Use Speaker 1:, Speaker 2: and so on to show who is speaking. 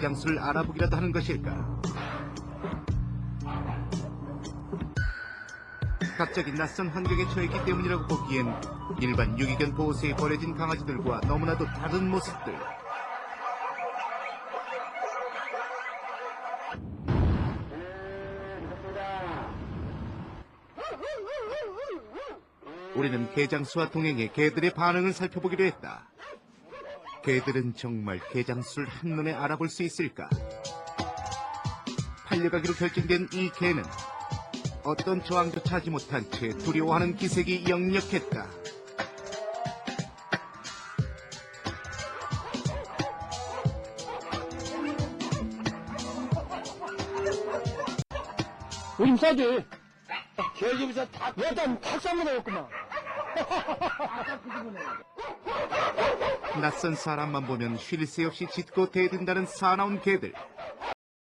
Speaker 1: 장수를 알아보기라도 하는 것일까? 갑자기 낯선 환경에 처했기 때문이라고 보기엔 일반 유기견 보호소에 버려진 강아지들과 너무나도 다른 모습들. 우리는 개장수와 동행해 개들의 반응을 살펴보기로 했다. 개들은 정말 개장수를 한눈에 알아볼 수 있을까? 팔려가기로 결정된 이 개는 어떤 저항조차 하지 못한 채 두려워하는 기색이 역력했다.
Speaker 2: 우림 싸지. 개집에서 다, 일단 탁상만 하였구만.
Speaker 1: 낯선 사람만 보면 쉴 새 없이 짖고 대든다는 사나운 개들.